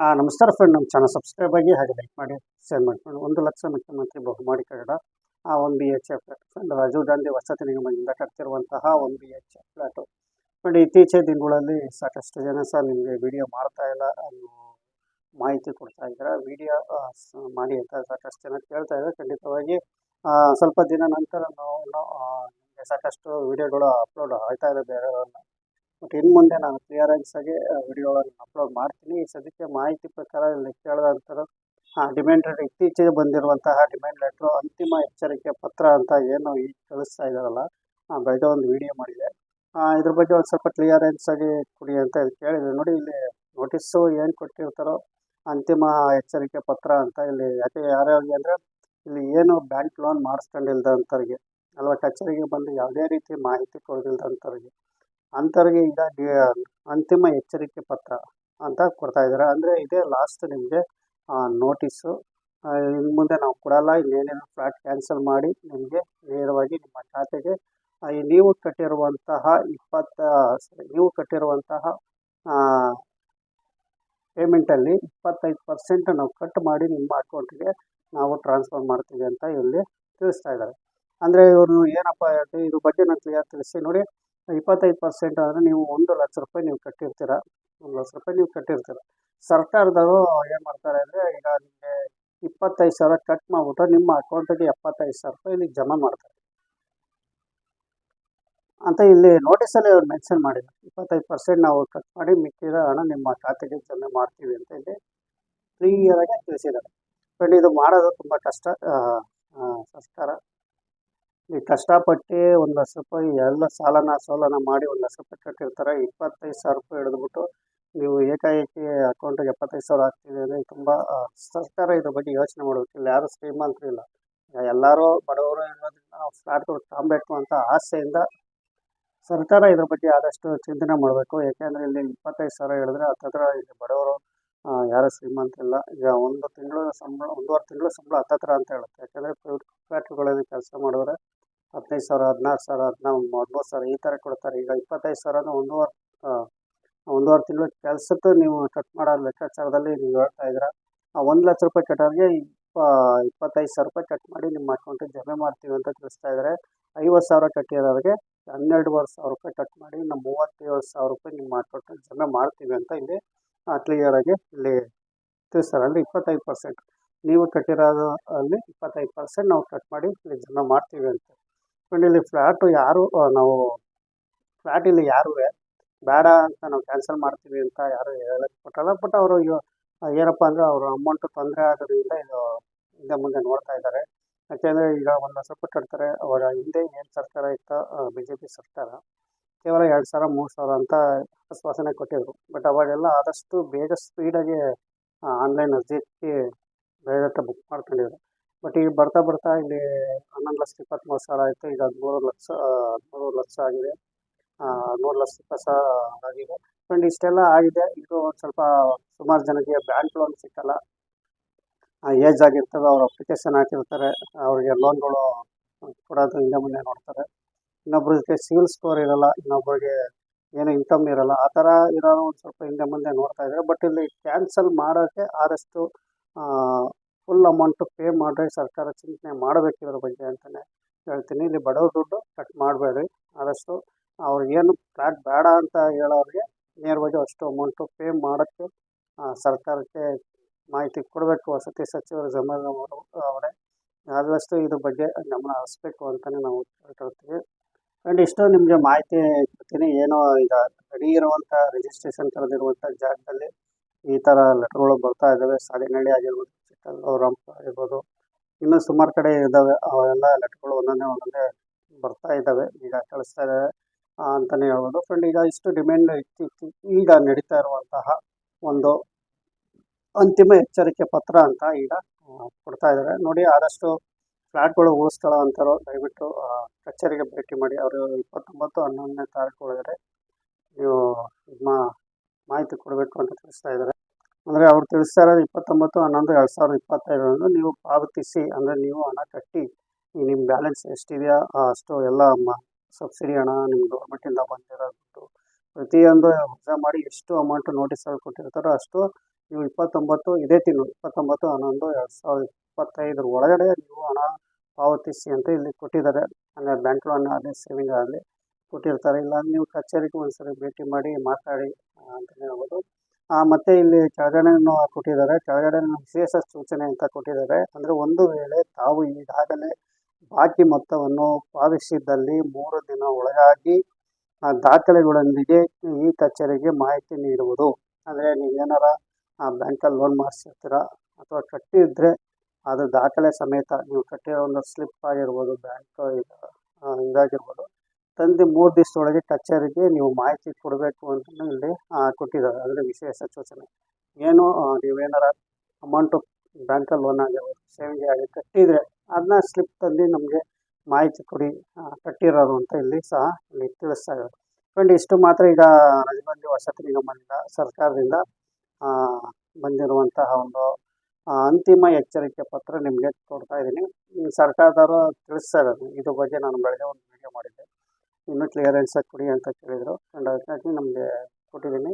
ನಮಸ್ಕಾರ ಫ್ರೆಂಡ್ ನಮ್ಮ channel subscribe ಆಗಿ ಹಾಗೆ ಲೈಕ್ ಮಾಡಿ ಶೇರ್ ಮಾಡ್ಕೊಂಡು ಒಂದು ಲಕ್ಷ ಮುಖ್ಯಮಂತ್ರಿ ಬಹುಮಾಡಿ ಕನ್ನಡ. ಆ one B H F friend Rajiv Gandhi ವಸತಿ ನಿಗಮದಿಂದ ಕಟ್ತಿರುವಂತಹ one B H F flat friend ಇತ್ತೀಚಿನ ದಿನಗಳಲ್ಲಿ ಸಾಕಷ್ಟು ಜನ ಸಹ ನಿಮಗೆ ವಿಡಿಯೋ ಮಾಡ್ತಾ ಇಲ್ಲ ಮಾಹಿತಿ ಕೊಡ್ತಾ ಇದ್ದಾರೆ. ವಿಡಿಯೋ ಮಾಡಿ ಅಂತ ಸಾಕಷ್ಟು ಜನ ಕೇಳ್ತಾ ಇದ್ದಾರೆ. ಖಂಡಿತವಾಗಿ ಸ್ವಲ್ಪ ದಿನ ನಂತರ ನಾವು ಸಾಕಷ್ಟು ವಿಡಿಯೋಗಳು ಅಪ್ಲೋಡ್ ಆಗ್ತಾ ಇದೆ ಬೇರೆಯವರೆಲ್ಲ ಬಟ್ ಇನ್ನು ಮುಂದೆ ನಾನು ಕ್ಲಿಯರೆನ್ಸ್ ಆಗಿ ವಿಡಿಯೋಗಳನ್ನು ಅಪ್ಲೋಡ್ ಮಾಡ್ತೀನಿ. ಈ ಸದ್ಯಕ್ಕೆ ಮಾಹಿತಿ ಪ್ರಕಾರ ಇಲ್ಲಿ ಕೇಳಿದಂಥದ್ದು ಡಿಮ್ಯಾಂಡ್ ಲೆಟರ್ ಇತ್ತೀಚೆಗೆ ಬಂದಿರುವಂತಹ ಡಿಮ್ಯಾಂಡ್ ಲೆಟ್ರು ಅಂತಿಮ ಎಚ್ಚರಿಕೆ ಪತ್ರ ಅಂತ ಏನು ಈಗ ಕಳಿಸ್ತಾ ಇದ್ದಾರಲ್ಲ ಬೆಳೆದ ಒಂದು ವಿಡಿಯೋ ಮಾಡಿದೆ. ಇದ್ರ ಬಗ್ಗೆ ಒಂದು ಸ್ವಲ್ಪ ಕ್ಲಿಯರೆನ್ಸ್ ಆಗಿ ಕೊಡಿ ಅಂತ ಇದು ಕೇಳಿದೆ. ನೋಡಿ, ಇಲ್ಲಿ ನೋಟಿಸ್ಸು ಏನು ಕೊಟ್ಟಿರ್ತಾರೋ, ಅಂತಿಮ ಎಚ್ಚರಿಕೆ ಪತ್ರ ಅಂತ ಇಲ್ಲಿ ಯಾಕೆ ಯಾರ್ಯಾರಿಗೆ ಅಂದರೆ ಇಲ್ಲಿ ಏನು ಬ್ಯಾಂಕ್ ಲೋನ್ ಮಾಡಿಸ್ಕೊಂಡಿಲ್ದಂಥವ್ರಿಗೆ ಅಲ್ವಾ? ಕಚೇರಿಗೆ ಬಂದು ಯಾವುದೇ ರೀತಿ ಮಾಹಿತಿ ಕೊಡದಿಲ್ದಂಥವ್ರಿಗೆ ಅಂಥವ್ರಿಗೆ ಈಗ ಅಂತಿಮ ಎಚ್ಚರಿಕೆ ಪತ್ರ ಅಂತ ಕೊಡ್ತಾ ಇದ್ದಾರೆ. ಅಂದರೆ ಇದೇ ಲಾಸ್ಟ್ ನಿಮಗೆ ನೋಟಿಸು ಇನ್ನು ಮುಂದೆ ನಾವು ಕೊಡಲ್ಲ, ಇನ್ನೇನೇನು ಫ್ಲಾಟ್ ಕ್ಯಾನ್ಸಲ್ ಮಾಡಿ ನಿಮಗೆ ನೇರವಾಗಿ ನಿಮ್ಮ ಖಾತೆಗೆ ನೀವು ಕಟ್ಟಿರುವಂತಹ ಇಪ್ಪತ್ತ ನೀವು ಕಟ್ಟಿರುವಂತಹ ಪೇಮೆಂಟಲ್ಲಿ ಇಪ್ಪತ್ತೈದು ಪರ್ಸೆಂಟ್ ನಾವು ಕಟ್ ಮಾಡಿ ನಿಮ್ಮ ಅಕೌಂಟಿಗೆ ನಾವು ಟ್ರಾನ್ಸ್ಫರ್ ಮಾಡ್ತೀವಿ ಅಂತ ಇಲ್ಲಿ ತಿಳಿಸ್ತಾ ಇದ್ದಾರೆ. ಅಂದರೆ ಇವರು ಏನಪ್ಪ ಇದು ಇದ್ರ ಬಗ್ಗೆ ನಾನು ಕ್ಲಿಯರ್ ತಿಳಿಸಿ ನೋಡಿ. ಇಪ್ಪತ್ತೈದು ಪರ್ಸೆಂಟ್ ಆದರೆ ನೀವು ಒಂದು ಲಕ್ಷ ರೂಪಾಯಿ ನೀವು ಕಟ್ಟಿರ್ತೀರ. ಒಂದು ಲಕ್ಷ ರೂಪಾಯಿ ನೀವು ಕಟ್ಟಿರ್ತೀರ. ಸರ್ಕಾರದವರು ಏನು ಮಾಡ್ತಾರೆ ಅಂದರೆ ಈಗ ನಿಮಗೆ ಇಪ್ಪತ್ತೈದು ಸಾವಿರ ಕಟ್ ಮಾಡಿಬಿಟ್ಟು ನಿಮ್ಮ ಅಕೌಂಟಿಗೆ ಎಪ್ಪತ್ತೈದು ಸಾವಿರ ರೂಪಾಯಿ ಇಲ್ಲಿ ಜಮಾ ಮಾಡ್ತಾರೆ. ಅಂತ ಇಲ್ಲಿ ನೋಟಿಸಲ್ಲಿ ಅವ್ರು ಮೆನ್ಷನ್ ಮಾಡಿದ್ರು. ಇಪ್ಪತ್ತೈದು ಪರ್ಸೆಂಟ್ ನಾವು ಕಟ್ ಮಾಡಿ ಮಿಕ್ಕಿದ ಹಣ ನಿಮ್ಮ ಖಾತೆಗೆ ಜಮೆ ಮಾಡ್ತೀವಿ ಅಂತ ಇಲ್ಲಿ ಕ್ಲಿಯರಾಗಿ ತಿಳಿಸಿದ್ದಾರೆ. ಬಟ್ ಇದು ಮಾಡೋದು ತುಂಬ ಕಷ್ಟ. ಸರ್ಕಾರ ಕಷ್ಟಪಟ್ಟು ಒಂದು ಲಕ್ಷ ರೂಪಾಯಿ ಎಲ್ಲ ಸಾಲನ ಸೋಲನ ಮಾಡಿ ಒಂದು ಲಕ್ಷ ರೂಪಾಯಿ ಕಟ್ಟಿರ್ತಾರೆ. ಇಪ್ಪತ್ತೈದು ಸಾವಿರ ರೂಪಾಯಿ ಹಿಡಿದ್ಬಿಟ್ಟು ನೀವು ಏಕಾಏಕಿ ಅಕೌಂಟಿಗೆ ಎಪ್ಪತ್ತೈದು ಸಾವಿರ ಆಗ್ತಿದೆ ಅಂದರೆ ತುಂಬ ಸರ್ಕಾರ ಇದ್ರ ಬಗ್ಗೆ ಯೋಚನೆ ಮಾಡಬೇಕು. ಇಲ್ಲಿ ಯಾರು ಶ್ರೀಮಂತರಿಲ್ಲ ಎಲ್ಲರೂ ಬಡವರು ಇರೋದ್ರಿಂದ ಫ್ಲಾಟ್ಗಳು ತಗೊಬೇಕು ಅಂತ ಆಸೆಯಿಂದ ಸರ್ಕಾರ ಇದ್ರ ಬಗ್ಗೆ ಆದಷ್ಟು ಚಿಂತನೆ ಮಾಡಬೇಕು. ಯಾಕೆಂದರೆ ಇಲ್ಲಿ ಇಪ್ಪತ್ತೈದು ಸಾವಿರ ಹೇಳಿದ್ರೆ ಹತ್ತತ್ರ ಇಲ್ಲಿ ಬಡವರು ಯಾರು ಶ್ರೀಮಂತರಿಲ್ಲ ಈಗ ಒಂದು ತಿಂಗಳು ಸಂಬಳ, ಒಂದೂವರೆ ತಿಂಗಳು ಸಂಬಳ ಹತ್ತತ್ರ ಅಂತ ಹೇಳುತ್ತೆ. ಯಾಕೆಂದರೆ ಫ್ಯಾಕ್ಟ್ರಿಗಳಲ್ಲಿ ಕೆಲಸ ಮಾಡಿದ್ರೆ ಹದಿನೈದು ಸಾವಿರ, ಹದಿನಾರು ಸಾವಿರ ಹದಿನಾರು ಹದಿಮೂರು ಸಾವಿರ ಈ ಥರ ಕೊಡ್ತಾರೆ. ಈಗ ಇಪ್ಪತ್ತೈದು ಸಾವಿರನ ಒಂದೂವರೆ ಒಂದು ಒಂದೂವರೆ ತಿಂಗಳು ಕೆಲಸಕ್ಕೆ ನೀವು ಕಟ್ ಮಾಡೋ ಲೆಕ್ಕಾಚಾರದಲ್ಲಿ ನೀವು ಹೇಳ್ತಾ ಇದ್ದೀರ? ಆ, ಒಂದು ಲಕ್ಷ ರೂಪಾಯಿ ಕಟ್ಟೋರಿಗೆ ಇಪ್ಪ, ಇಪ್ಪತ್ತೈದು ಸಾವಿರ ರೂಪಾಯಿ ಕಟ್ ಮಾಡಿ ನಿಮ್ಮ ಅಕೌಂಟಿಗೆ ಜಮೆ ಮಾಡ್ತೀವಿ ಅಂತ ತಿಳಿಸ್ತಾ ಇದ್ದಾರೆ. ಐವತ್ತು ಸಾವಿರ ಕಟ್ಟಿರೋರಿಗೆ ಹನ್ನೆರಡುವರೆ ಸಾವಿರ ರೂಪಾಯಿ ಕಟ್ ಮಾಡಿ ನಮ್ಮ ಮೂವತ್ತೇಳು ಸಾವಿರ ರೂಪಾಯಿ ನಿಮ್ಮ ಅಕೌಂಟಿಗೆ ಜಮೆ ಮಾಡ್ತೀವಿ ಅಂತ ಇಲ್ಲಿ ಕ್ಲಿಯರಾಗಿ ಇಲ್ಲಿ ತಿಳಿಸ್ತಾರೆ. ಅಂದರೆ ಇಪ್ಪತ್ತೈದು ಪರ್ಸೆಂಟ್. ನೀವು ಕಟ್ಟಿರೋದು ಅಲ್ಲಿ ಇಪ್ಪತ್ತೈದು ಪರ್ಸೆಂಟ್ ನಾವು ಕಟ್ ಮಾಡಿ ಇಲ್ಲಿ ಜಮೆ ಮಾಡ್ತೀವಿ ಅಂತ. ಆ್ಯಂಡ್ ಇಲ್ಲಿ ಫ್ಲ್ಯಾಟು ಯಾರು ನಾವು ಫ್ಲ್ಯಾಟ್ ಇಲ್ಲಿ ಯಾರು ಬೇಡ ಅಂತ ನಾವು ಕ್ಯಾನ್ಸಲ್ ಮಾಡ್ತೀವಿ ಅಂತ ಯಾರು ಹೇಳಕ್ಕೆ ಕೊಟ್ಟಲ್ಲ ಬಟ್ ಅವರು ಏನಪ್ಪ ಅಂದರೆ ಅವರು ಅಮೌಂಟು ತೊಂದರೆ ಆಗೋದ್ರಿಂದ ಇದು ಹಿಂದೆ ಮುಂದೆ ನೋಡ್ತಾ ಇದ್ದಾರೆ ಯಾಕೆಂದರೆ ಈಗ ಒಂದು ಸ್ವಲ್ಪ ಕಟ್ತಾರೆ ಅವಾಗ ಹಿಂದೆ ಏನು ಸರ್ಕಾರ ಇತ್ತು ಬಿ ಜೆ ಪಿ ಸರ್ಕಾರ, ಕೇವಲ ಎರಡು ಸಾವಿರ, ಮೂರು ಸಾವಿರ ಅಂತ ಆಶ್ವಾಸನೆ ಕೊಟ್ಟಿದ್ರು. ಬಟ್ ಅವಾಗೆಲ್ಲ ಆದಷ್ಟು ಬೇಗ ಸ್ಪೀಡಾಗಿ ಆನ್ಲೈನ್ ಅರ್ಜಿಕ್ಕೆ ಬೇಗ ಬುಕ್ ಮಾಡ್ಕೊಂಡಿದ್ರು. ಬಟ್ ಈಗ ಬರ್ತಾ ಬರ್ತಾ ಇಲ್ಲಿ ಹನ್ನೊಂದು ಲಕ್ಷ ಇಪ್ಪತ್ತ್ಮೂರು ಸಾವಿರ ಆಯಿತು. ಈಗ ಹದಿಮೂರು ಲಕ್ಷ ಹದಿಮೂರು ಲಕ್ಷ ಆಗಿದೆ. ಹದಿಮೂರು ಲಕ್ಷ ಇಪ್ಪತ್ತು ಸಾವಿರ ಆಗಿದೆ. ಫ್ರೆಂಡ್ ಇಷ್ಟೆಲ್ಲ ಆಗಿದೆ. ಇದು ಸ್ವಲ್ಪ ಸುಮಾರು ಜನಕ್ಕೆ ಬ್ಯಾಂಕ್ ಲೋನ್ ಸಿಕ್ಕಲ್ಲ. ಏಜ್ ಆಗಿರ್ತದೆ, ಅವ್ರು ಅಪ್ಲಿಕೇಶನ್ ಹಾಕಿರ್ತಾರೆ. ಅವರಿಗೆ ಲೋನ್ಗಳು ಕೊಡೋದು ಹಿಂದೆ ಮುಂದೆ ನೋಡ್ತಾರೆ. ಇನ್ನೊಬ್ಬರಿಗೆ ಸಿವಿಲ್ ಸ್ಕೋರ್ ಇರಲ್ಲ, ಇನ್ನೊಬ್ರಿಗೆ ಏನು ಇನ್ಕಮ್ ಇರಲ್ಲ. ಆ ಥರ ಇರೋರು ಒಂದು ಸ್ವಲ್ಪ ಹಿಂದೆ ಮುಂದೆ ನೋಡ್ತಾ ಇದ್ದಾರೆ. ಬಟ್ ಇಲ್ಲಿ ಕ್ಯಾನ್ಸಲ್ ಮಾಡೋಕ್ಕೆ ಆದಷ್ಟು ಫುಲ್ ಅಮೌಂಟು ಪೇ ಮಾಡಿ ಸರ್ಕಾರ ಚಿಂತನೆ ಮಾಡಬೇಕು ಇದ್ರ ಬಗ್ಗೆ ಅಂತಲೇ ಹೇಳ್ತೀನಿ. ಇಲ್ಲಿ ಬಡವ್ರ ದುಡ್ಡು ಕಟ್ ಮಾಡಬೇಡಿ ಆದಷ್ಟು ಅವ್ರಿಗೇನು ಫ್ಲಾಟ್ ಬೇಡ ಅಂತ ಹೇಳೋರಿಗೆ ನೇರವಾಗಿ ಅಷ್ಟು ಅಮೌಂಟು ಪೇ ಮಾಡೋಕ್ಕೆ ಸರ್ಕಾರಕ್ಕೆ ಮಾಹಿತಿ ಕೊಡಬೇಕು. ವಸತಿ ಸಚಿವರು ಜಮಾನ ಅವರೇ ಆದಷ್ಟು ಇದ್ರ ಬಗ್ಗೆ ಗಮನ ಹರಿಸ್ಬೇಕು ಅಂತಲೇ ನಾವು ಕೇಳ್ತಿರ್ತೀವಿ ಆ್ಯಂಡ್ ಇಷ್ಟು ನಿಮಗೆ ಮಾಹಿತಿ ಕೊಡ್ತೀನಿ. ಏನೋ ಈಗ ರೆಡಿ ಇರುವಂಥ ರಿಜಿಸ್ಟ್ರೇಷನ್ ಕರೆದಿರುವಂಥ ಜಾಗದಲ್ಲಿ ಈ ಥರ ಲೆಟರ್ಗಳು ಬರ್ತಾ ಇದ್ದಾವೆ. ಸಾಲಿನಹಳ್ಳಿ ಆಗಿರ್ಬೋದು ಚಿಕ್ಕಲ್ಲೂರಂಪ ಇರ್ಬೋದು. ಇನ್ನೂ ಸುಮಾರು ಕಡೆ ಇದ್ದಾವೆ ಅವೆಲ್ಲ ಲೆಟ್ಗಳು ಒಂದೊಂದೇ ಒಂದೊಂದೇ ಬರ್ತಾ ಇದ್ದಾವೆ ಈಗ ಕಳಿಸ್ತಾ ಇದ್ದಾವೆ ಅಂತಾನೆ ಅಂತಲೇ ಹೇಳ್ಬೋದು. ಫ್ರೆಂಡ್ ಈಗ ಇಷ್ಟು ಡಿಮ್ಯಾಂಡ್ ಇತ್ತು ಈಗ ನಡೀತಾ ಇರುವಂತಹ ಒಂದು ಅಂತಿಮ ಎಚ್ಚರಿಕೆ ಪತ್ರ ಅಂತ ಈಗ ಕೊಡ್ತಾ ಇದ್ದಾರೆ ನೋಡಿ, ಆದಷ್ಟು ಫ್ಲ್ಯಾಟ್ಗಳು ಉಳಿಸ್ಕೊಳ್ಳೋ ಅಂತಾರೋ, ದಯವಿಟ್ಟು ಕಚೇರಿಗೆ ಭೇಟಿ ಮಾಡಿ. ಅವರು ಇಪ್ಪತ್ತೊಂಬತ್ತು, ಹನ್ನೊಂದನೇ ತಾರೀಕು ಒಳಗಡೆ ನೀವು ಮಾಹಿತಿ ಕೊಡಬೇಕು ಅಂತ ತಿಳಿಸ್ತಾ ಇದ್ದಾರೆ ಅಂದರೆ ಅವ್ರು ತಿಳಿಸ್ತಾರೆ ಇಪ್ಪತ್ತೊಂಬತ್ತು, ಹನ್ನೊಂದು, ಎರಡು ಸಾವಿರದ ಇಪ್ಪತ್ತೈದರಂದು ನೀವು ಪಾವತಿಸಿ, ಅಂದರೆ ನೀವು ಹಣ ಕಟ್ಟಿ ನಿಮ್ಮ ಬ್ಯಾಲೆನ್ಸ್ ಎಷ್ಟಿದೆಯಾ ಅಷ್ಟು ಎಲ್ಲ ಸಬ್ಸಿಡಿ ಹಣ ನಿಮ್ಮ ಗೌರ್ಮೆಂಟಿಂದ ಬಂದಿರೋದು ಪ್ರತಿಯೊಂದು ವಜಾ ಮಾಡಿ ಎಷ್ಟು ಅಮೌಂಟ್ ನೋಟಿಸಲ್ಲಿ ಕೊಟ್ಟಿರ್ತಾರೋ ಅಷ್ಟು ನೀವು ಇಪ್ಪತ್ತೊಂಬತ್ತು, ಇದೇ ತಿಂಗಳು, ಇಪ್ಪತ್ತೊಂಬತ್ತು, ಹನ್ನೊಂದು, ಎರಡು ಸಾವಿರದ ಇಪ್ಪತ್ತೈದರ ಒಳಗಡೆ ನೀವು ಹಣ ಪಾವತಿಸಿ ಅಂತ ಇಲ್ಲಿ ಕೊಟ್ಟಿದ್ದಾರೆ. ಅಂದರೆ ಬ್ಯಾಂಕ್ ಲೋನ್ ಆಗಲಿ ಸೇವಿಂಗ್ ಆಗಲಿ ಕೊಟ್ಟಿರ್ತಾರೆ. ಇಲ್ಲ ನೀವು ಕಚೇರಿಗೆ ಒಂದ್ಸರಿ ಭೇಟಿ ಮಾಡಿ ಮಾತಾಡಿ ಅಂತಲೇ ಹೇಳ್ಬೋದು. ಮತ್ತೆ ಇಲ್ಲಿ ಕೆಳಗಡೆನೂ ಕೊಟ್ಟಿದ್ದಾರೆ. ಕೆಳಗಡೆ ವಿಶೇಷ ಸೂಚನೆ ಅಂತ ಕೊಟ್ಟಿದ್ದಾರೆ. ಅಂದ್ರೆ ಒಂದು ವೇಳೆ ತಾವು ಈಗಾಗಲೇ ಬಾಕಿ ಮೊತ್ತವನ್ನು ಪಾವತಿಸಿದ್ದಲ್ಲಿ ಮೂರು ದಿನ ಒಳಗಾಗಿ ದಾಖಲೆಗಳೊಂದಿಗೆ ಈ ಕಚೇರಿಗೆ ಮಾಹಿತಿ ನೀಡುವುದು. ಅಂದರೆ ನೀವೇನಾರ ಬ್ಯಾಂಕಲ್ಲಿ ಲೋನ್ ಮಾಡಿಸಿರ್ತೀರ ಅಥವಾ ಕಟ್ಟಿದ್ರೆ ಅದು ದಾಖಲೆ ಸಮೇತ ನೀವು ಕಟ್ಟಿರೋ ಒಂದು ಸ್ಲಿಪ್ ಆಗಿರ್ಬೋದು, ಬ್ಯಾಂಕ್ ಇದಾಗಿರ್ಬೋದು ತಂದು ಮೂರು ದಿವಸದೊಳಗೆ ಕಚೇರಿಗೆ ನೀವು ಮಾಹಿತಿ ಕೊಡಬೇಕು ಅಂತ ಇಲ್ಲಿ ಕೊಟ್ಟಿದ್ದಾರೆ. ಅಂದರೆ ವಿಶೇಷ ಸೂಚನೆ. ಏನು ನೀವೇನಾರ ಅಮೌಂಟು ಬ್ಯಾಂಕಲ್ಲಿ ಲೋನ್ ಆಗಿರ್ಬೋದು ಸೇವಿಂಗ್ ಆಗಿ ಕಟ್ಟಿದರೆ ಅದನ್ನ ಸ್ಲಿಪ್ ತಂದು ನಮಗೆ ಮಾಹಿತಿ ಕೊಡಿ ಕಟ್ಟಿರೋರು ಅಂತ ಇಲ್ಲಿ ಸಹ ಇಲ್ಲಿ ತಿಳಿಸ್ತಾ ಇದ್ದಾರೆ. ಫ್ರೆಂಡ್ ಇಷ್ಟು ಮಾತ್ರ. ಈಗ ರಾಜಬಂಧಿ ವಸತಿ ನಿಗಮದಿಂದ ಸರ್ಕಾರದಿಂದ ಬಂದಿರುವಂತಹ ಒಂದು ಅಂತಿಮ ಎಚ್ಚರಿಕೆ ಪತ್ರ ನಿಮಗೆ ಕೊಡ್ತಾ ಇದ್ದೀನಿ. ಸರ್ಕಾರದವರು ತಿಳಿಸ್ತಾ ಇದ್ದಾರೆ. ಇದ್ರ ಬಗ್ಗೆ ನಾನು ಬೆಳಗ್ಗೆ ಒಂದು ವಿಡಿಯೋ ಮಾಡಿದ್ದೆ. ಇನ್ನೂ ಕ್ಲಿಯರೆನ್ಸ್ ಕೊಡಿ ಅಂತ ಕೇಳಿದರು ಆ್ಯಂಡ್ ಅದಕ್ಕಾಗಿ ನಮಗೆ ಕೊಟ್ಟಿದ್ದೀನಿ